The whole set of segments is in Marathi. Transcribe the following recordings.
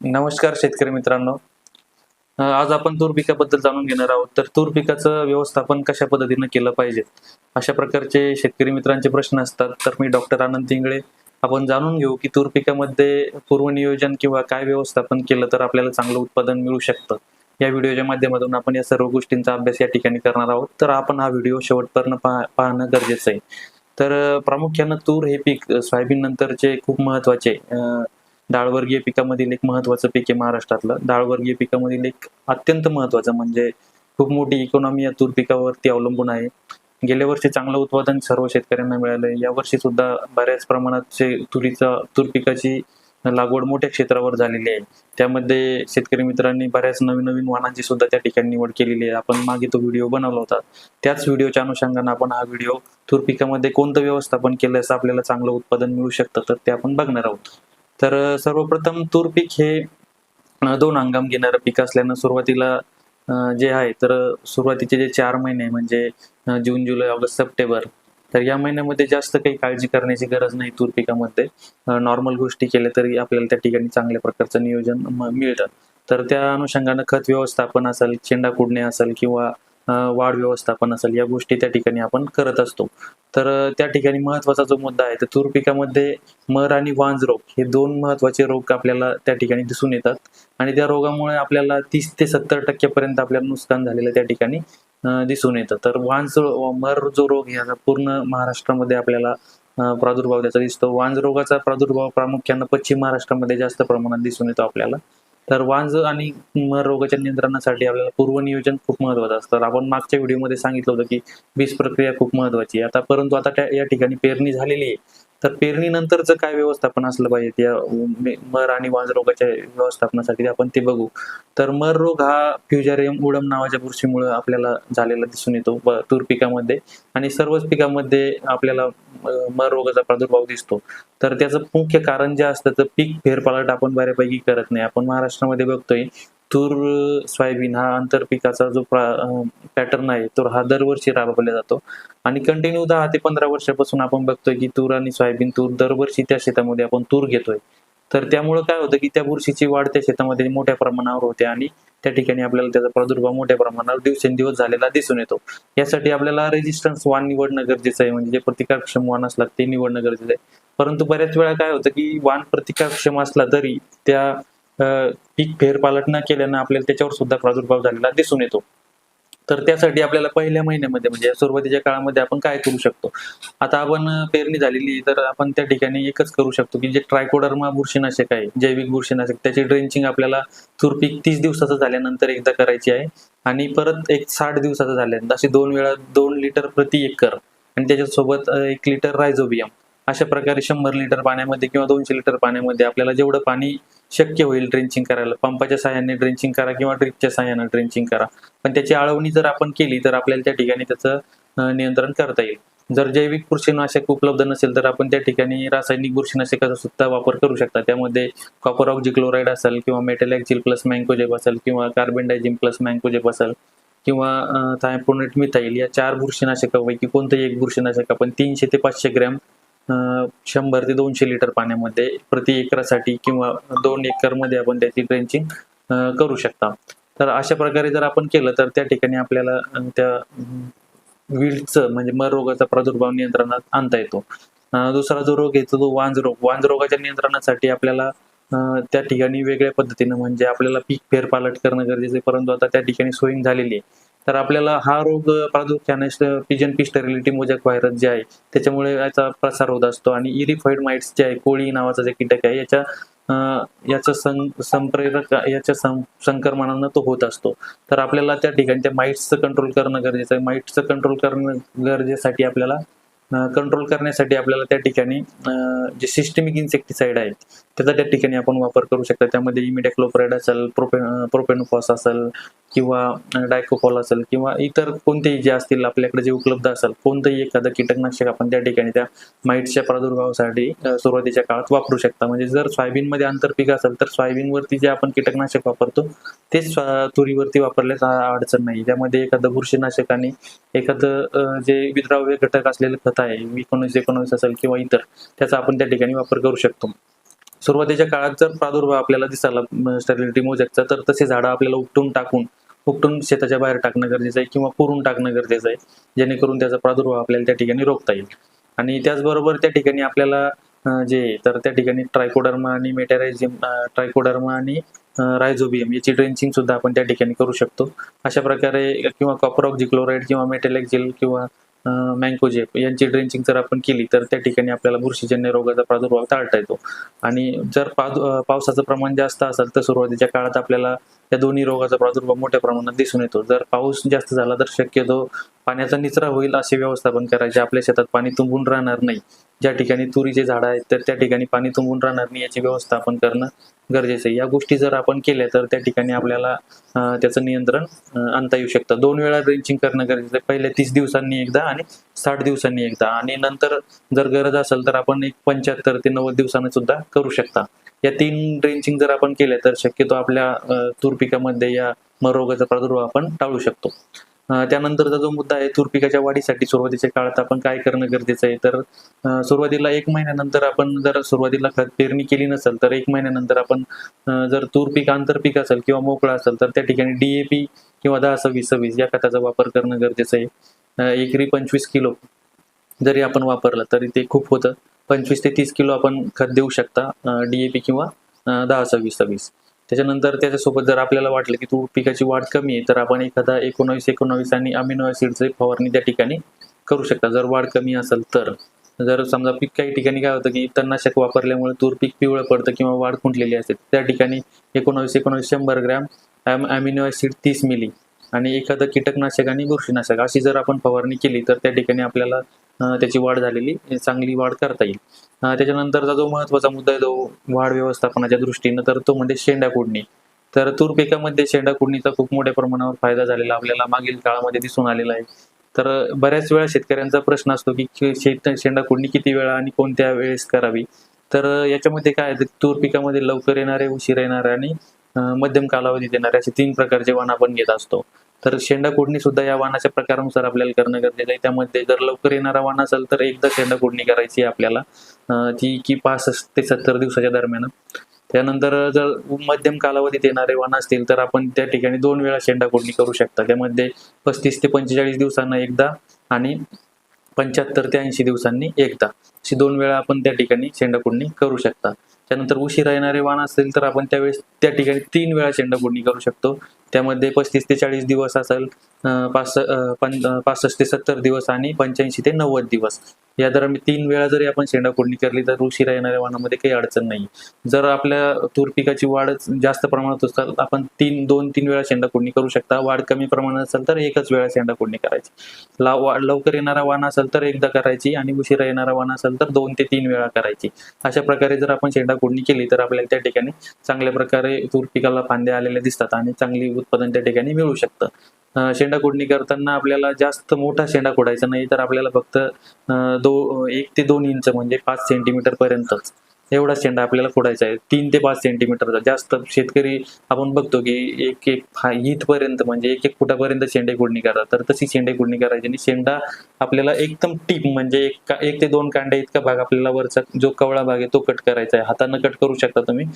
नमस्कार शेतकरी मित्रांनो. आज आपण तूर पिकाबद्दल जाणून घेणार आहोत. तर तूर पिकाचं व्यवस्थापन कशा पद्धतीनं केलं पाहिजे? अशा प्रकारचे शेतकरी मित्रांचे प्रश्न असतात. तर मी डॉक्टर आनंद इंगळे. आपण जाणून घेऊ की तूर पिकामध्ये पूर्वनियोजन किंवा काय व्यवस्थापन केलं तर आपल्याला चांगलं उत्पादन मिळू शकतं. या व्हिडिओच्या माध्यमातून आपण या सर्व गोष्टींचा अभ्यास या ठिकाणी करणार आहोत. तर आपण हा व्हिडिओ शेवटपर्यंत पाह पाहणं गरजेचं आहे. तर प्रामुख्यानं तूर हे पीक सोयाबीन नंतरचे खूप महत्त्वाचे डाळवर्गीय पिकामधील एक महत्वाचं पीक आहे महाराष्ट्रातलं. डाळवर्गीय पिकामधील एक अत्यंत महत्वाचं म्हणजे खूप मोठी इकॉनॉमी या तूर पिकावरती अवलंबून आहे. गेल्या वर्षी चांगलं उत्पादन सर्व शेतकऱ्यांना मिळालं या वर्षी सुद्धा बऱ्याच प्रमाणात तुरीचा तूर पिकाची लागवड मोठ्या क्षेत्रावर झालेली आहे. त्यामध्ये शेतकरी मित्रांनी बऱ्याच नवीन नवीन वाहनांची सुद्धा त्या ठिकाणी निवड केलेली आहे. आपण मागे तो व्हिडिओ बनवला होता. त्याच व्हिडिओच्या अनुषंगानं आपण हा व्हिडिओ तूर पिकामध्ये कोणतं व्यवस्थापन केलं असं आपल्याला चांगलं उत्पादन मिळू शकतं तर ते आपण बघणार आहोत. तर सर्वप्रथम तूर पीक हे दोन हंगाम घेणारं पीक असल्यानं सुरुवातीला जे आहे तर सुरुवातीचे जे चार महिने म्हणजे जून जुलै ऑगस्ट सप्टेंबर तर या महिन्यामध्ये जास्त काही काळजी करण्याची गरज नाही तूर पिकामध्ये. नॉर्मल गोष्टी केल्या तरी आपल्याला त्या ठिकाणी चांगल्या प्रकारचं नियोजन मिळतं. तर त्या अनुषंगानं खत व्यवस्थापन असेल शेंडा कुडणे असेल किंवा वाढ व्यवस्थापन असेल या गोष्टी त्या ठिकाणी आपण करत असतो. तर त्या ठिकाणी महत्त्वाचा जो मुद्दा आहे तर तूर पिकामध्ये मर आणि वांज रोग हे दोन महत्त्वाचे रोग आपल्याला त्या ठिकाणी दिसून येतात. आणि त्या रोगामुळे आपल्याला तीस ते सत्तर टक्क्यापर्यंत आपल्याला नुकसान झालेलं त्या ठिकाणी दिसून येतं. तर वांज मर जो रोग ह्याचा पूर्ण महाराष्ट्रामध्ये आपल्याला प्रादुर्भाव त्याचा दिसतो. वांज रोगाचा प्रादुर्भाव प्रामुख्यानं पश्चिम महाराष्ट्रामध्ये जास्त प्रमाणात दिसून येतो आपल्याला. तर वांज आणि मर रोगाच्या नियंत्रणासाठी आपल्याला पूर्वनियोजन खूप महत्वाचं असतं. तर आपण मागच्या व्हिडिओमध्ये सांगितलं होतं की बीज प्रक्रिया खूप महत्वाची आहे. आता परंतु आता या ठिकाणी पेरणी झालेली आहे. तर पेरणीनंतरचं काय व्यवस्थापन असलं पाहिजे या मर आणि वांज रोगाच्या व्यवस्थापनासाठी आपण ते बघू. तर मर रोग हा फ्युजारियम उडम नावाच्या बुरशीमुळे आपल्याला झालेला दिसून येतो तूर पिकामध्ये. आणि सर्वच पिकामध्ये आपल्याला मर रोगाचा प्रादुर्भाव दिसतो. तर त्याचं मुख्य कारण जे असतं तर पीक फेरपालट आपण बऱ्यापैकी करत नाही. आपण महाराष्ट्रामध्ये बघतोय तूर सोयाबीन हा आंतरपिकाचा जो पॅटर्न आहे तो हा दरवर्षी राबवला जातो. आणि कंटिन्यू दहा ते पंधरा वर्षापासून आपण बघतोय की तूर आणि सोयाबीन तूर दरवर्षी त्या शेतामध्ये आपण तूर घेतोय. तर त्यामुळं काय होतं की त्या बुरशीची वाढ त्या शेतामध्ये मोठ्या प्रमाणावर होते आणि त्या ठिकाणी आपल्याला त्याचा प्रादुर्भाव मोठ्या प्रमाणावर दिवसेंदिवस झालेला दिसून येतो. यासाठी आपल्याला रेजिस्टन्स वाण निवडणं गरजेचं आहे म्हणजे जे प्रतिकारक्षम वाण असला ते निवडणं गरजेचं आहे. परंतु बऱ्याच वेळा काय होतं की वाण प्रतिकारक्षम असला तरी त्या पीक फेरपालट न केल्यानं आपल्याला त्याच्यावर सुद्धा प्रादुर्भाव झालेला दिसून येतो. तर त्यासाठी आपल्याला पहिल्या महिन्यामध्ये म्हणजे सुरुवातीच्या काळामध्ये आपण काय करू शकतो? आता आपण पेरणी झालेली तर आपण त्या ठिकाणी एकच करू शकतो की जे ट्रायकोडर्मा बुरशीनाशक आहे जैविक बुरशीनाशक त्याची ड्रेंचिंग आपल्याला तुरपीक तीस दिवसाचं झाल्यानंतर एकदा करायची आहे आणि परत एक साठ दिवसाचं झाल्यानंतर अशी दोन वेळा दोन लिटर प्रति एकर आणि त्याच्यासोबत एक लिटर रायझोबियम अशा प्रकारे शंभर लिटर पाण्यामध्ये किंवा दोनशे लिटर पाण्यामध्ये आपल्याला जेवढं पाणी शक्य होईल ड्रेंचिंग करायला पंपाच्या सहाय्याने ड्रेंचिंग करा किंवा ड्रिपच्या सहाय्याने ड्रेंचिंग करा. पण त्याची आळवणी जर आपण केली तर आपल्याला त्या ठिकाणी त्याचं नियंत्रण करता येईल. जर जैविक बुरशीनाशक उपलब्ध नसेल तर आपण त्या ठिकाणी रासायनिक बुरशीनाशकाचा सुद्धा वापर करू शकता. त्यामध्ये कॉपर ऑक्झिक्लोराईड असेल किंवा मेटेलॅक्झिल प्लस मँकोजेब असेल किंवा कार्बन डायझिम प्लस मँकोजेब असेल किंवा थायपोनेट मिथाईल या चार बुरशीनाशकापैकी कोणतंही एक बुरशीनाशक आपण तीनशे ते पाचशे ग्रॅम शंभर ते दोनशे लिटर पाण्यामध्ये प्रति एकरासाठी किंवा दोन एकरमध्ये आपण त्याची ड्रेंचिंग करू शकता. तर अशा प्रकारे जर आपण केलं तर त्या ठिकाणी आपल्याला त्या विल्डचं म्हणजे मर रोगाचा प्रादुर्भाव नियंत्रणात आणता येतो. दुसरा जो रोग येतो तो वांज रोग. वांज रोगाच्या नियंत्रणासाठी आपल्याला त्या ठिकाणी वेगळ्या पद्धतीनं म्हणजे आपल्याला पीक फेरपालट करणं गरजेचं आहे. परंतु आता त्या ठिकाणी सोयींग झालेली आहे. तर आपल्याला हा रोग प्रादुर्भाव पिजन पिस्टरिलिटी मोजक व्हायरस जे आहे त्याच्यामुळे याचा प्रसार होत असतो. आणि इरिफाईड माइट्स जे आहे कोळी नावाचा जे कीटक आहे याच्या याचा सं संप्रेरक याच्या सं संक्रमणानं तो होत असतो. तर आपल्याला त्या ठिकाणी त्या माइट्सचं कंट्रोल करणं गरजेचं आहे. माइट्सचं कंट्रोल करणं गरजेसाठी आपल्याला कंट्रोल करण्यासाठी आपल्याला त्या ठिकाणी जे सिस्टमिक इन्सेक्टिसाइड आहे त्याचा त्या ठिकाणी आपण वापर करू शकतो. त्यामध्ये इमिडॅक्लोप्राइड असेल प्रोपे प्रोपेनोफॉस असेल किंवा डायकोफॉल असेल किंवा इतर कोणतेही जे असतील आपल्याकडे जे उपलब्ध असेल कोणतंही एखादं कीटकनाशक आपण त्या ठिकाणी त्या माईटच्या प्रादुर्भावासाठी सुरुवातीच्या काळात वापरू शकता. म्हणजे जर सोयाबीनमध्ये आंतरपीक असेल तर सोयाबीनवरती जे आपण कीटकनाशक वापरतो तेच तुरीवरती वापरल्यास अडचण नाही. त्यामध्ये एखादं बुरशीनाशक आणि एखादं जे विद्राव्य घटक असलेलं खत आहे एकोणीस एकोणवीस असेल किंवा इतर त्याचा आपण त्या ठिकाणी वापर करू शकतो. सुरुवातीच्या काळात जर प्रादुर्भाव आपल्याला दिसायला स्टेरिलिटी मोजॅकचा तर तसे झाडं आपल्याला उपटून टाकून उपटून शेताच्या बाहेर टाकणं गरजेचं आहे किंवा पुरून टाकणं गरजेचं आहे जेणेकरून त्याचा प्रादुर्भाव आपल्याला त्या ठिकाणी रोखता येईल. आणि त्याचबरोबर त्या ठिकाणी आपल्याला जे तर त्या ठिकाणी ट्रायकोडर्मा आणि मेटॅरायझिम ट्रायकोडर्मा आणि रायझोबियम याची ड्रेंचिंग सुद्धा आपण त्या ठिकाणी करू शकतो. अशा प्रकारे किंवा कॉपरॉक्झी क्लोराईड किंवा मेटेलेक्झिल किंवा मँकोजेप यांची ड्रेंचिंग जर आपण केली तर त्या ठिकाणी आपल्याला बुरशीजन्य रोगाचा प्रादुर्भाव टाळता येतो. आणि जर पाद- पावसाचं प्रमाण जास्त असेल तर सुरुवातीच्या काळात आपल्याला या दोन्ही रोगाचा प्रादुर्भाव मोठ्या प्रमाणात दिसून येतो. जर पाऊस जास्त झाला तर शक्यतो पाण्याचा निचरा होईल असे व्यवस्थापन करायचे. आपल्या शेतात पाणी तुंबून राहणार नाही. ज्या ठिकाणी तुरीचे झाड आहेत तर त्या ठिकाणी पाणी तुंबून राहणार नाही याचे व्यवस्थापन करणं गरजेचं आहे. या गोष्टी जर आपण केल्या तर त्या ठिकाणी आपल्याला त्याचं नियंत्रण आणता येऊ शकतं. दोन वेळा ड्रेंचिंग करणं गरजेचं आहे. पहिल्या तीस दिवसांनी एकदा आणि साठ दिवसांनी एकदा. आणि नंतर जर गरज असेल तर आपण एक पंच्याहत्तर ते नव्वद दिवसांनी सुद्धा करू शकता. या तीन ड्रेंचिंग जर आपण केल्या तर शक्यतो आपल्या तुरपिकामध्ये तूर पिकामध्ये या मर रोगाचा प्रादुर्भाव आपण टाळू शकतो. त्यानंतरचा जो मुद्दा आहे तूर पिकाच्या वाढीसाठी सुरुवातीच्या काळात आपण काय करणं गरजेचं आहे? तर सुरुवातीला एक महिन्यानंतर आपण जर सुरुवातीला खत पेरणी केली नसेल तर एक महिन्यानंतर आपण जर तूर पीक आंतरपीक असेल किंवा मोकळा असेल तर त्या ठिकाणी डीएपी किंवा दहा सव्वीस सव्वीस या खताचा वापर करणं गरजेचं आहे. एकरी पंचवीस किलो जरी आपण वापरलं तरी ते खूप होतं. पंचवीस ते तीस किलो आपण खत देऊ शकता डीएपी किंवा दहा सव्वीस सव्वीस. त्याच्यानंतर त्याच्यासोबत जर आपल्याला वाटलं की तूर पिकाची वाढ कमी आहे तर आपण एखादा एकोणावीस एकोणावीस आणि अमिनो ॲसिडचे फवारणी त्या ठिकाणी करू शकता. जर वाढ कमी असेल तर. जर समजा पीक काही ठिकाणी काय होतं की तणनाशक वापरल्यामुळे तूर पीक पिवळं पडतं किंवा वाढ खुंटलेली असते त्या ठिकाणी एकोणावीस एकोणावीस शंभर ग्रॅम ॲम ॲमिनो ॲसिड तीस मिली आणि एखादं कीटकनाशक आणि बुरशीनाशक अशी जर आपण फवारणी केली तर त्या ठिकाणी आपल्याला त्याची वाढ झालेली चांगली वाढ करता येईल. त्याच्यानंतरचा जो महत्त्वाचा मुद्दा आहे तो वाढ व्यवस्थापनाच्या दृष्टीनं तर तो म्हणजे शेंडा कुडणी तर तूर पिकामध्ये शेंडा कुडणीचा खूप मोठ्या प्रमाणावर फायदा झालेला आपल्याला मागील काळामध्ये दिसून आलेला आहे. तर बऱ्याच वेळा शेतकऱ्यांचा प्रश्न असतो की शेत शेंडा कुडणी किती वेळा आणि कोणत्या वेळेस करावी? तर याच्यामध्ये काय तूर पिकामध्ये लवकर येणारे उशीर येणारे आणि मध्यम कालावधीत येणारे असे तीन प्रकारचे वाण आपण घेत असतो. तर शेंडा कुडणी सुद्धा या वाहनाच्या प्रकारानुसार आपल्याला करणं गरजेचं आहे. त्यामध्ये जर लवकर येणारा वाहन असेल तर एकदा शेंडा कुडणी करायची आपल्याला. ती की पासष्ट ते सत्तर दिवसाच्या दरम्यान. त्यानंतर जर मध्यम कालावधीत येणारे वाहन असतील तर आपण त्या ठिकाणी दोन वेळा शेंडा कुडणी करू शकता. त्यामध्ये पस्तीस ते पंचेचाळीस दिवसांना एकदा आणि पंच्याहत्तर ते ऐंशी दिवसांनी एकदा. अशी दोन वेळा आपण त्या ठिकाणी शेंडा कुडणी करू शकता. त्यानंतर उशिरा येणारे वाण असेल तर आपण त्यावेळेस त्या ठिकाणी तीन वेळा शेंडा कुडणी करू शकतो. त्यामध्ये पस्तीस ते चाळीस दिवस असेल अं, पासष्ट ते सत्तर दिवस आणि पंच्याऐंशी ते नव्वद दिवस. या दरम्यान तीन वेळा जरी आपण शेंडा कुडणी केली तर उशिरा येणाऱ्या वाणामध्ये काही अडचण नाही. जर आपल्या तूर पिकाची वाढ जास्त प्रमाणात असेल आपण तीन दोन तीन वेळा शेंडा कुडणी करू शकता. वाढ कमी प्रमाणात असेल तर एकच वेळा शेंडा कुडणी करायची लवकर येणारा वाण असेल तर एकदा करायची आणि उशिरा येणारा वाण असेल तर दोन ते तीन वेळा करायची. अशा प्रकारे जर आपण शेंडा कुडणी केली तर आपल्याला त्या ठिकाणी चांगल्या प्रकारे तूर पिकाला फांद्या आलेल्या दिसतात आणि चांगली उत्पादन त्या ठिकाणी मिळू शकतं. शेंडा कुडणी करताना आपल्याला जास्त मोठा शेंडा खोडायचा नाही तर आपल्याला फक्त दो एक ते दोन इंच म्हणजे पाच सेंटीमीटर पर्यंतच. एवढा शेंडा आपल्याला फोडायचा आहे. तीन ते पाच सेंटीमीटरचा जास्त शेतकरी आपण बघतो की एक एक हा इथपर्यंत म्हणजे एक एक फुटापर्यंत शेंडे कुडणी करतात. तर तशी शेंडे कुडणी करायची आणि शेंडा आपल्याला एकदम टीप म्हणजे एक एक ते दोन कांड्या इतका भाग आपल्याला वरचा जो कवळा भाग आहे तो कट करायचा आहे. हातानं कट करू शकता तुम्ही.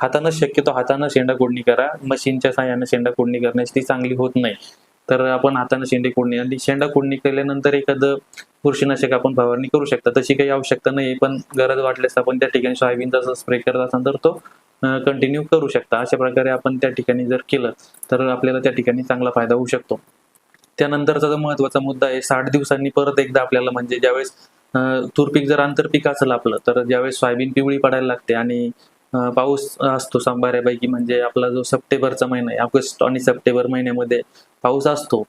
हातानं शक्यतो हातानं शेंडा कुडणी करा. मशीनच्या साह्यानं शेंडा कुडणी करण्याची ती चांगली होत नाही. तर आपण हाताने शेंडे कुडणी आणि शेंडा कुडणी केल्यानंतर एखादं बुरशीनाशक आपण फवारणी करू शकता. तशी काही आवश्यकता नाही पण गरज वाटल्यास आपण त्या ठिकाणी सोयाबीनचा स्प्रे करत असाल तर तो कंटिन्यू करू शकता. अशा प्रकारे आपण त्या ठिकाणी जर केलं तर आपल्याला त्या ठिकाणी चांगला फायदा होऊ शकतो. त्यानंतरचा जो महत्त्वाचा मुद्दा आहे साठ दिवसांनी परत एकदा आपल्याला म्हणजे ज्यावेळेस अं, तूर पीक जर आंतरपीक असेल आपलं तर ज्यावेळेस सोयाबीन पिवळी पडायला लागते आणि पाऊस असतो सं- बऱ्यापैकी म्हणजे आपला जो सप्टेंबरचा महिना आहे ऑगस्ट आणि सप्टेंबर महिन्यामध्ये पाऊस असतो.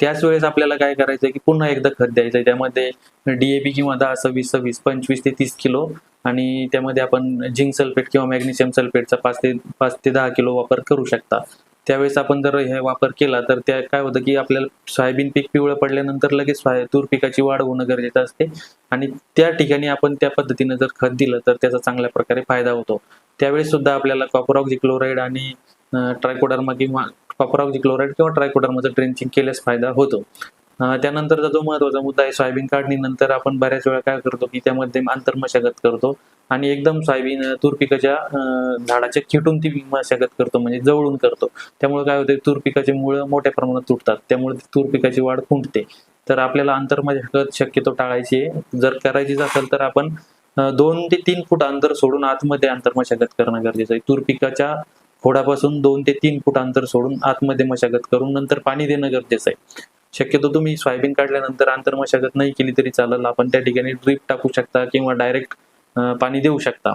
त्याच वेळेस आपल्याला काय करायचं की पुन्हा एकदा खत द्यायचं त्यामध्ये डीएपी किंवा दहा सव्वीस सव्वीस पंचवीस ते तीस किलो आणि त्यामध्ये आपण झिंक सल्फेट किंवा मॅग्नेशियम सल्फेटचा पाच ते पाच ते दहा किलो वापर करू शकता. त्यावेळेस आपण जर हे वापर केला तर त्या काय होतं की आपल्याला सोयाबीन पीक पिवळं पडल्यानंतर लगेच तूर पिकाची वाढ होणं गरजेचं असते. आणि त्या ठिकाणी आपण त्या पद्धतीनं जर खत दिलं तर त्याचा चांगल्या प्रकारे फायदा होतो. त्यावेळेस सुद्धा आपल्याला कॉपरॉक्झी क्लोराईड आणि ट्रायकोडर्मा किंवा कॉपरॉक्झी क्लोराईड किंवा ट्रायकोडर्माचं ड्रेंचिंग केल्यास फायदा होतो. त्यानंतरचा जो महत्त्वाचा मुद्दा आहे सोयाबीन काढणीनंतर आपण बऱ्याच वेळा काय करतो की त्यामध्ये आंतर मशागत करतो आणि एकदम सोयाबीन अं, तूर पिकाच्या झाडाच्या खेटून ती मशागत करतो म्हणजे जवळून करतो. त्यामुळे काय होते तूर पिकाचे मुळं मोठ्या प्रमाणात तुटतात. त्यामुळे तुरपिकाची तूर पिकाची वाढ खुंटते. तर आपल्याला आंतर मशागत शक्यतो टाळायची आहे. जर करायचीच असेल तर आपण दोन ते तीन फूट अंतर सोडून आतमध्ये आंतर मशागत करणं गरजेचं आहे. तूर पिकाच्या खोडापासून दोन ते तीन फूट अंतर सोडून आतमध्ये मशागत करून नंतर पाणी देणं गरजेचं आहे. शक्यतो तुम्ही सोयाबीन काढल्यानंतर आंतर मशागत नाही केली तरी चालेल. आपण त्या ठिकाणी ड्रीप टाकू शकता किंवा डायरेक्ट पाणी देऊ शकता.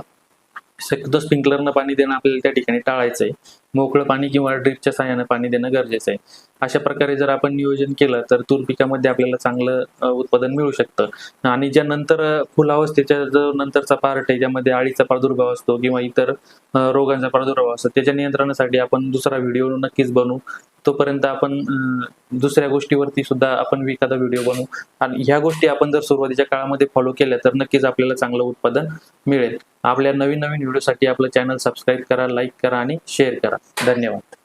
शक्यतो स्प्रिंकलरनं पाणी देणं आपल्याला त्या ठिकाणी टाळायचं आहे मोकळं पाणी किंवा ड्रीपच्या सहाय्यानं पाणी देणं गरजेचं आहे. अशा प्रकारे जर आपण नियोजन केलं तर तूर पिकामध्ये आपल्याला चांगलं उत्पादन मिळू शकतं. आणि ज्या नंतर फुलावस्थेच्या जो नंतरचा पार्ट आहे ज्यामध्ये अळीचा प्रादुर्भाव असतो किंवा इतर रोगांचा प्रादुर्भाव असतो त्याच्या नियंत्रणासाठी आपण दुसरा व्हिडिओ नक्कीच बनवू. तोपर्यंत आपण दुसऱ्या गोष्टीवरती सुद्धा आपण एखादा व्हिडिओ बनवू. आणि ह्या गोष्टी आपण जर सुरुवातीच्या काळामध्ये फॉलो केल्या तर नक्कीच आपल्याला चांगलं उत्पादन मिळेल. आपल्या नवीन नवीन व्हिडिओसाठी आपलं चॅनल सबस्क्राईब करा लाईक करा आणि शेअर करा. धन्यवाद.